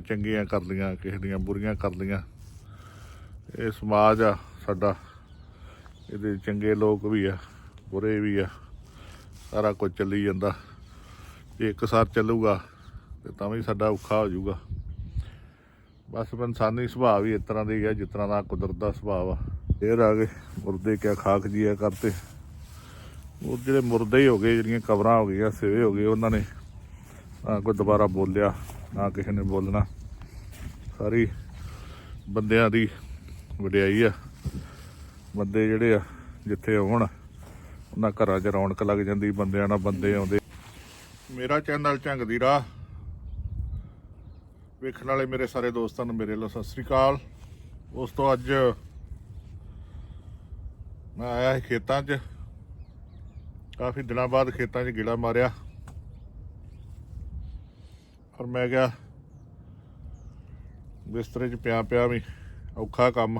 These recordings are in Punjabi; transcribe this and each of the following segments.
ਚੰਗੀਆਂ ਕਰ ਲੀਆਂ, ਕਿਸੇ ਦੀਆਂ ਬੁਰੀਆਂ ਕਰ ਲੀਆਂ। ਇਹ ਸਮਾਜ ਆ ਸਾਡਾ। ਇਹਦੇ ਚੰਗੇ ਲੋਕ ਵੀ ਆ, ਬੁਰੇ ਵੀ ਆ। ਸਾਰਾ ਕੁਝ ਚੱਲੀ ਜਾਂਦਾ। ਜੇ ਇੱਕ ਸਾਰ ਚੱਲੂਗਾ, ਤੇ ਤਾਂ ਵੀ ਸਾਡਾ ਔਖਾ ਹੋ ਜਾਊਗਾ। ਬਸ ਇਨਸਾਨੀ ਸੁਭਾਅ ਵੀ ਇਸ ਤਰ੍ਹਾਂ ਦਾ ਹੀ ਆ, ਜਿਸ ਤਰ੍ਹਾਂ ਦਾ ਕੁਦਰਤ ਦਾ ਸੁਭਾਅ ਆ। ਫੇਰ ਆ ਗਏ ਮੁਰਦੇ ਕਿਆ ਖਾਕ ਜੀਆ ਕਰਤੇ। ਉਹ ਜਿਹੜੇ ਮੁਰਦੇ ਹੀ ਹੋ ਗਏ, ਜਿਹੜੀਆਂ ਕਬਰਾਂ ਹੋ ਗਈਆਂ, ਸਿਵੇ ਹੋ ਗਏ ਉਹਨਾਂ ਨੇ। ਕੋਈ ਦੁਬਾਰਾ ਬੋਲਿਆ, ਨਾ ਕਿਸੇ ਨੇ ਬੋਲਣਾ। ਸਾਰੀ ਬੰਦਿਆਂ ਦੀ ਵਡਿਆਈ ਆ। ਬੰਦੇ ਜਿਹੜੇ ਆ, ਜਿੱਥੇ ਆਉਣ, ਉਹਨਾਂ ਘਰਾਂ 'ਚ ਰੌਣਕ ਲੱਗ ਜਾਂਦੀ, ਬੰਦਿਆਂ ਨਾਲ ਬੰਦੇ ਆਉਂਦੇ। ਮੇਰਾ ਚੈਨਲ ਝੰਗਦੀ ਰਾਹ। ਵੇਖਣ ਵਾਲੇ ਮੇਰੇ ਸਾਰੇ ਦੋਸਤਾਂ ਨੂੰ ਮੇਰੇ ਵੱਲੋਂ ਸਤਿ ਸ੍ਰੀ ਅਕਾਲ। ਉਸ ਤੋਂ ਅੱਜ ਮੈਂ ਆਇਆ ਸੀ ਖੇਤਾਂ 'ਚ। ਕਾਫੀ ਦਿਨਾਂ ਬਾਅਦ ਖੇਤਾਂ 'ਚ ਗੇੜਾ ਮਾਰਿਆ। ਪਰ ਮੈਂ ਕਿਹਾ ਬਿਸਤਰੇ 'ਚ ਪਿਆ ਪਿਆ ਵੀ ਔਖਾ ਕੰਮ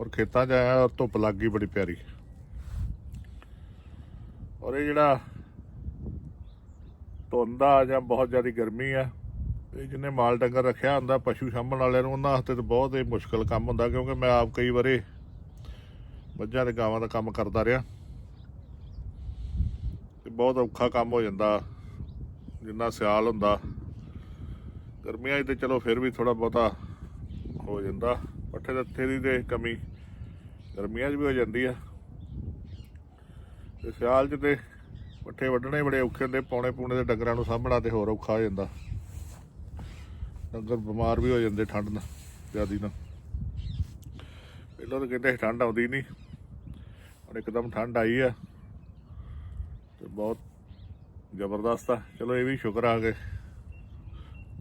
ਔਰ ਖੇਤਾਂ 'ਚ ਆਇਆ ਔਰ ਧੁੱਪ ਲੱਗ ਗਈ ਬੜੀ ਪਿਆਰੀ। ਔਰ ਇਹ ਜਿਹੜਾ ਧੁੰਦ ਆ ਜਾਂ ਬਹੁਤ ਜ਼ਿਆਦਾ ਗਰਮੀ ਆ, ਇਹ ਜਿਹਨੇ ਮਾਲ ਡੰਗਰ ਰੱਖਿਆ ਹੁੰਦਾ ਪਸ਼ੂ ਸਾਂਭਣ ਵਾਲਿਆਂ ਨੂੰ, ਉਹਨਾਂ ਵਾਸਤੇ ਤਾਂ ਬਹੁਤ ਹੀ ਮੁਸ਼ਕਲ ਕੰਮ ਹੁੰਦਾ ਕਿਉਂਕਿ ਮੈਂ ਆਪ ਕਈ ਵਾਰੇ ਮੱਝਾਂ ਤੇ ਗਾਵਾਂ ਦਾ ਕੰਮ ਕਰਦਾ ਰਿਹਾ। ਤੇ ਬਹੁਤ ਔਖਾ ਕੰਮ ਹੋ ਜਾਂਦਾ, ਜਿੰਨਾ ਸਿਆਲ ਹੁੰਦਾ। ਗਰਮੀਆਂ 'ਚ ਤੇ ਚਲੋ ਫਿਰ ਵੀ ਥੋੜਾ ਬਹੁਤਾ ਹੋ ਜਾਂਦਾ। ਪੱਠੇ ਦੱਥੇ ਦੀ ਤੇ ਕਮੀ ਗਰਮੀਆਂ 'ਚ ਵੀ ਹੋ ਜਾਂਦੀ ਆ। ਤੇ ਸਿਆਲ 'ਚ ਤੇ ਪੱਠੇ ਵੱਢਣੇ ਬੜੇ ਔਖੇ ਹੁੰਦੇ ਪੌਣੇ ਪੂਣੇ ਦੇ ਡੰਗਰਾਂ ਨੂੰ ਸਾਂਭਣਾ ਤੇ ਹੋਰ ਔਖਾ ਹੋ ਜਾਂਦਾ। ਡੰਗਰ ਬਿਮਾਰ ਵੀ ਹੋ ਜਾਂਦੇ ਠੰਡ ਨਾਲ, ਜ਼ਿਆਦੀ ਨਾਲ ਪਹਿਲਾਂ ਤਾਂ ਕਿਤੇ ਠੰਡ ਆਉਂਦੀ ਨਹੀਂ, ਹੁਣ ਇੱਕਦਮ ਠੰਡ ਆਈ ਆ। ਤੇ ਬਹੁਤ ਜ਼ਬਰਦਸਤ ਆ। ਚਲੋ ਇਹ ਵੀ ਸ਼ੁਕਰ ਆ ਗਏ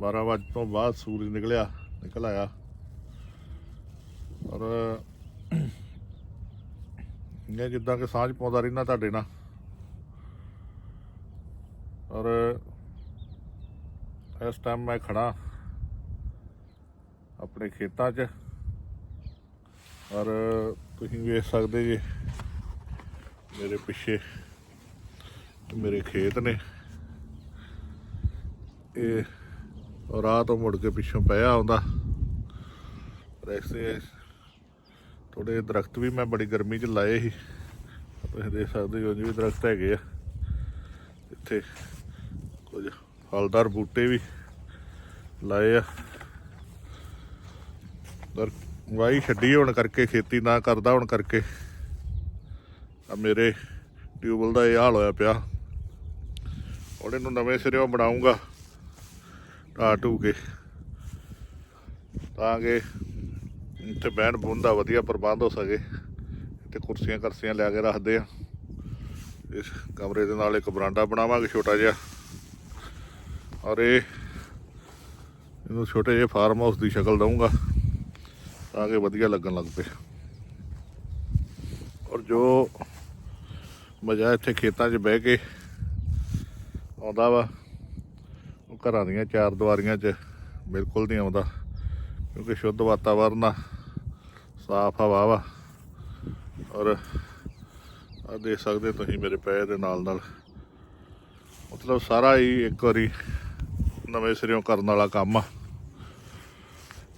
12 ਵਜੇ ਤੋਂ ਬਾਅਦ ਸੂਰਜ ਨਿਕਲਿਆ, ਨਿਕਲ ਆਇਆ। ਔਰ ਇਹ ਜਿੱਦਾਂ ਕਿ ਸਾਂਝ ਪਾਉਂਦਾ ਰਹਿਣਾ ਤੁਹਾਡੇ ਨਾਲ। ਔਰ ਇਸ ਟਾਈਮ ਮੈਂ ਖੜਾ ਆਪਣੇ ਖੇਤਾਂ 'ਚ। ਔਰ ਤੁਸੀਂ ਵੇਖ ਸਕਦੇ ਜੀ, ਮੇਰੇ ਪਿੱਛੇ ਮੇਰੇ ਖੇਤ ਨੇ। ਇਹ ਰਾਹ ਤੋਂ ਮੁੜ ਕੇ ਪਿੱਛੋਂ ਪਿਆ ਆਉਂਦਾ। ਰੈਸੇ ਥੋੜੇ ਦਰਖਤ ਵੀ ਮੈਂ ਬੜੀ ਗਰਮੀ 'ਚ ਲਾਏ ਸੀ। ਤੁਸੀਂ ਦੇਖ ਸਕਦੇ ਹੋ ਜੀ ਵੀ ਦਰਖਤ ਹੈਗੇ ਆ। ਇੱਥੇ ਕੁਝ ਫਲਦਾਰ ਬੂਟੇ ਵੀ ਲਾਏ ਆ। ਪਰ ਵਾਈ ਛੱਡੀ ਹੋਣ ਕਰਕੇ, ਖੇਤੀ ਨਾ ਕਰਦਾ ਹੋਣ ਕਰਕੇ। ਆ ਮੇਰੇ ਟਿਊਬਲ ਦਾ ਇਹ ਹਾਲ ਹੋਇਆ ਪਿਆ। ਹੁਣ ਇਹਨੂੰ ਨਵੇਂ ਸਿਰਿਓਂ ਬਣਾਉਂਗਾ। ਢਾਹ ਢੂ ਕੇ। ਤਾਂ ਕਿ ਇੱਥੇ ਬਹਿਣ ਬੁਣ ਦਾ ਵਧੀਆ ਪ੍ਰਬੰਧ ਹੋ ਸਕੇ। ਤੇ ਕੁਰਸੀਆਂ ਕਰਸੀਆਂ ਲਿਆ ਕੇ ਰੱਖਦੇ ਆ। ਇਸ ਕਮਰੇ ਦੇ ਨਾਲ ਇੱਕ ਬਰਾਂਡਾ ਬਣਾਵਾਂਗੇ ਛੋਟਾ ਜਿਹਾ। ਔਰ ਇਹ, ਇਹਨੂੰ ਛੋਟੇ ਜਿਹੇ ਫਾਰਮ ਹਾਊਸ ਦੀ ਸ਼ਕਲ ਦਊਂਗਾ, ਤਾਂ ਕਿ ਵਧੀਆ ਲੱਗਣ ਲੱਗ ਪਏ। ਔਰ ਜੋ ਮਜ਼ਾ ਇੱਥੇ ਖੇਤਾਂ 'ਚ ਬਹਿ ਕੇ ਆਉਂਦਾ ਵਾ ਘਰਾਂ ਦੀਆਂ ਚਾਰ ਦੀਵਾਰੀਆਂ 'ਚ ਬਿਲਕੁਲ ਨਹੀਂ ਆਉਂਦਾ, ਕਿਉਂਕਿ ਸ਼ੁੱਧ ਵਾਤਾਵਰਨ ਆ, ਸਾਫ਼ ਹਵਾ ਵਾ। ਔਰ ਆ ਦੇਖ ਸਕਦੇ ਤੁਸੀਂ ਮੇਰੇ ਪੈਰ ਦੇ ਨਾਲ ਨਾਲ। ਮਤਲਬ ਸਾਰਾ ਹੀ ਇੱਕ ਵਾਰੀ ਨਵੇਂ ਸਿਰਿਓਂ ਕਰਨ ਵਾਲਾ ਕੰਮ ਆ।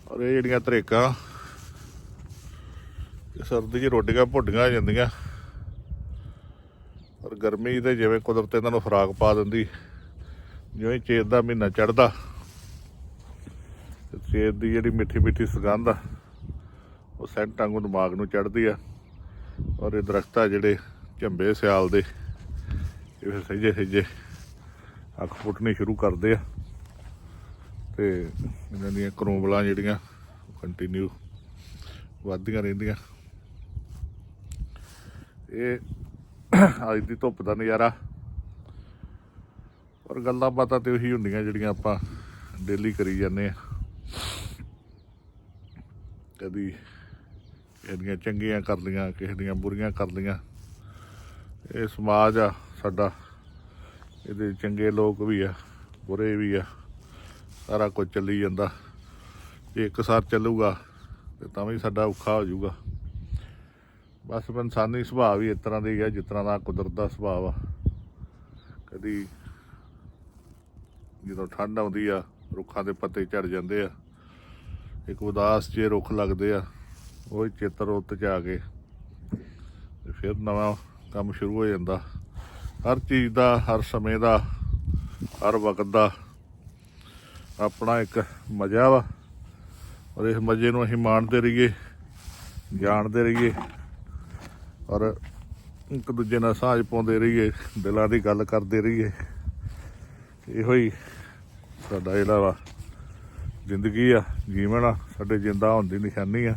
ਔਰ ਇਹ ਜਿਹੜੀਆਂ ਤਰੇਕਾਂ ਸਰਦੀ 'ਚ ਰੋਟੀਆਂ ਭੁੱਡੀਆਂ ਹੋ ਜਾਂਦੀਆਂ। ਔਰ ਗਰਮੀ ਤੇ ਜਿਵੇਂ ਕੁਦਰਤ ਇਹਨਾਂ ਨੂੰ ਫਰਾਕ ਪਾ ਦਿੰਦੀ। ਜਿਵੇਂ ਚੇਤ ਦਾ ਮਹੀਨਾ ਚੜਦਾ ਤੇ ਚੇਤ ਦੀ ਜਿਹੜੀ ਮਿੱਠੀ ਮਿੱਠੀ ਸੁਗੰਧ ਆ, ਉਹ ਸੈਂਟ ਵਾਂਗੂ ਦਿਮਾਗ ਨੂੰ ਚੜਦੀ ਆ। ਔਰ ਇਹ ਦਰਖਤ ਆ ਜਿਹੜੇ ਝੰਬੇ ਸਿਆਲ ਦੇ, ਇਹ ਫਿਰ ਸਹਿਜੇ ਸਹਿਜੇ ਅੱਖ ਫੁੱਟਣੀ ਸ਼ੁਰੂ ਕਰਦੇ ਆ। ਤੇ ਇਹਨਾਂ ਦੀਆਂ ਕਰੋਂਬਲਾਂ ਜਿਹੜੀਆਂ ਕੰਟੀਨਿਊ ਵੱਧਦੀਆਂ ਰਹਿੰਦੀਆਂ। ਇਹ ਅੱਜ ਦੀ ਧੁੱਪ ਦਾ ਨਜ਼ਾਰਾ ਪਰ ਗੱਲਾਂ ਬਾਤਾਂ ਤੇ ਉਹੀ ਹੁੰਦੀਆਂ ਜਿਹੜੀਆਂ ਆਪਾਂ ਡੇਲੀ ਕਰੀ ਜਾਂਦੇ ਆ ਕਦੀ ਕਿਸੇ ਦੀਆਂ ਚੰਗੀਆਂ ਕਰ ਲੀਆਂ, ਕਿਸੇ ਦੀਆਂ ਬੁਰੀਆਂ ਕਰ ਲੀਆਂ। ਇਹ ਸਮਾਜ ਆ ਸਾਡਾ, ਇਹਦੇ ਚੰਗੇ ਲੋਕ ਵੀ ਆ, ਬੁਰੇ ਵੀ ਆ, ਸਾਰਾ ਕੁਝ ਚੱਲੀ ਜਾਂਦਾ। ਜੇ ਇੱਕ ਸਾਰ ਚੱਲੂਗਾ, ਤੇ ਤਾਂ ਵੀ ਸਾਡਾ ਔਖਾ ਹੋ ਜਾਊਗਾ। ਬਸ ਇਨਸਾਨੀ ਸੁਭਾਅ ਵੀ ਇਸ ਤਰ੍ਹਾਂ ਦੇ ਹੀ ਆ, ਜਿਸ ਤਰ੍ਹਾਂ ਦਾ ਕੁਦਰਤ ਦਾ ਸੁਭਾਅ ਆ। ਕਦੀ ਜਦੋਂ ਠੰਡ ਆਉਂਦੀ ਆ, ਰੁੱਖਾਂ ਦੇ ਪੱਤੇ ਝੜ ਜਾਂਦੇ ਆ। ਇੱਕ ਉਦਾਸ ਜੇ ਰੁੱਖ ਲੱਗਦੇ ਆ, ਉਹ ਹੀ ਚਿੱਤਰ ਉੱਤ ਚ ਆ ਕੇ ਫਿਰ ਨਵਾਂ ਕੰਮ ਸ਼ੁਰੂ ਹੋ ਜਾਂਦਾ। ਹਰ ਚੀਜ਼ ਦਾ, ਹਰ ਸਮੇਂ ਦਾ, ਹਰ ਵਕਤ ਦਾ ਆਪਣਾ ਇੱਕ ਮਜ਼ਾ ਵਾ। ਔਰ ਇਸ ਮਜ਼ੇ ਨੂੰ ਅਸੀਂ ਮਾਣਦੇ ਰਹੀਏ, ਜਾਣਦੇ ਰਹੀਏ। ਔਰ ਇੱਕ ਦੂਜੇ ਨਾਲ ਸਾਂਝ ਪਾਉਂਦੇ ਰਹੀਏ, ਦਿਲਾਂ ਦੀ ਗੱਲ ਕਰਦੇ ਰਹੀਏ। ਇਹੋ ਹੀ ਸਾਡਾ ਜਿਹੜਾ ਵਾ, ਜ਼ਿੰਦਗੀ ਆ, ਜੀਵਨ ਆ, ਸਾਡੇ ਜਿੰਦਾ ਹੋਣ ਦੀ ਨਿਸ਼ਾਨੀ ਆ।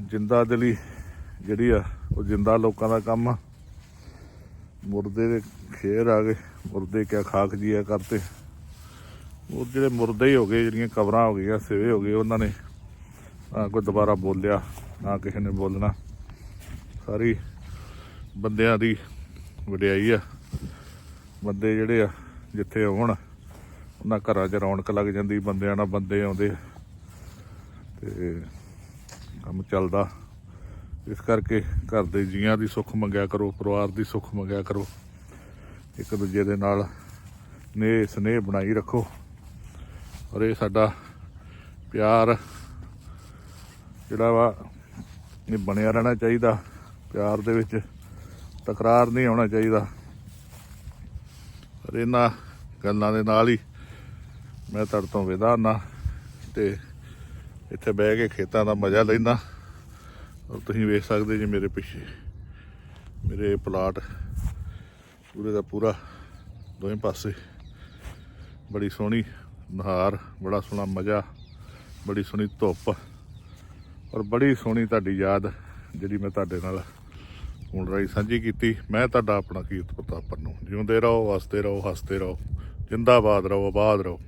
ਜਿੰਦਾ ਦੇ ਲਈ ਜਿਹੜੀ ਆ, ਉਹ ਜਿੰਦਾ ਲੋਕਾਂ ਦਾ ਕੰਮ ਆ। ਮੁਰਦੇ ਦੇ ਖੇਰ ਆ ਗਏ, ਮੁਰਦੇ ਕਿਆ ਖਾਕ ਜੀਆ ਕਰਤੇ। ਉਹ ਜਿਹੜੇ ਮੁਰਦੇ ਹੀ ਹੋ ਗਏ, ਜਿਹੜੀਆਂ ਕਬਰਾਂ ਹੋ ਗਈਆਂ, ਸਿਵੇ ਹੋ ਗਏ, ਉਹਨਾਂ ਨੇ ਨਾ ਕੋਈ ਦੁਬਾਰਾ ਬੋਲਿਆ, ਨਾ ਕਿਸੇ ਨੇ ਬੋਲਣਾ। ਸਾਰੀ ਬੰਦਿਆਂ ਦੀ ਵਡਿਆਈ ਆ। ਬੰਦੇ ਜਿਹੜੇ ਆ, ਜਿੱਥੇ ਆਉਣ, ਉਹਨਾਂ ਘਰਾਂ 'ਚ ਰੌਣਕ ਲੱਗ ਜਾਂਦੀ, ਬੰਦਿਆਂ ਨਾਲ ਬੰਦੇ ਆਉਂਦੇ। ਤੇ ਕੰਮ ਚੱਲਦਾ। ਇਸ ਕਰਕੇ ਘਰ ਦੇ ਜੀਆਂ ਦੀ ਸੁੱਖ ਮੰਗਿਆ ਕਰੋ, ਪਰਿਵਾਰ ਦੀ ਸੁੱਖ ਮੰਗਿਆ ਕਰੋ। ਇੱਕ ਦੂਜੇ ਦੇ ਨਾਲ ਨੇ ਸਨੇਹ ਬਣਾਈ ਰੱਖੋ। ਔਰ ਇਹ ਸਾਡਾ ਪਿਆਰ ਜਿਹੜਾ ਵਾ, ਇਹ ਬਣਿਆ ਰਹਿਣਾ ਚਾਹੀਦਾ। ਪਿਆਰ ਦੇ ਵਿੱਚ ਤਕਰਾਰ ਨਹੀਂ ਆਉਣਾ ਚਾਹੀਦਾ। ਪਰ ਇਹਨਾਂ ਗੱਲਾਂ ਦੇ ਨਾਲ ਹੀ ਮੈਂ ਤੁਹਾਡੇ ਤੋਂ ਵਿਦਾ ਨਾ ਤੇ ਇੱਥੇ ਬਹਿ ਕੇ ਖੇਤਾਂ ਦਾ ਮਜ਼ਾ ਲੈਂਦਾ। ਔਰ ਤੁਸੀਂ ਵੇਖ ਸਕਦੇ ਜੀ ਮੇਰੇ ਪਿੱਛੇ ਮੇਰੇ ਪਲਾਟ ਪੂਰੇ ਦਾ ਪੂਰਾ ਦੋਵੇਂ ਪਾਸੇ ਬੜੀ ਸੋਹਣੀ ਨਹਾਰ, ਬੜਾ ਸੋਹਣਾ ਮਜ਼ਾ, ਬੜੀ ਸੋਹਣੀ ਧੁੱਪ ਔਰ ਬੜੀ ਸੋਹਣੀ ਤੁਹਾਡੀ ਯਾਦ ਜਿਹੜੀ ਮੈਂ ਤੁਹਾਡੇ ਨਾਲ ਹੁਣ ਰਾਈ ਸਾਂਝੀ ਕੀਤੀ, ਮੈਂ ਤੁਹਾਡਾ ਆਪਣਾ ਕੀਰਤ ਪ੍ਰਤਾਪ ਪੰਨੂ। ਜਿਉਂਦੇ ਰਹੋ ਵਸਦੇ ਰਹੋ, ਹੱਸਦੇ ਰਹੋ। ਜਿੰਦਾਬਾਦ ਰਹੋ, ਆਬਾਦ ਰਹੋ।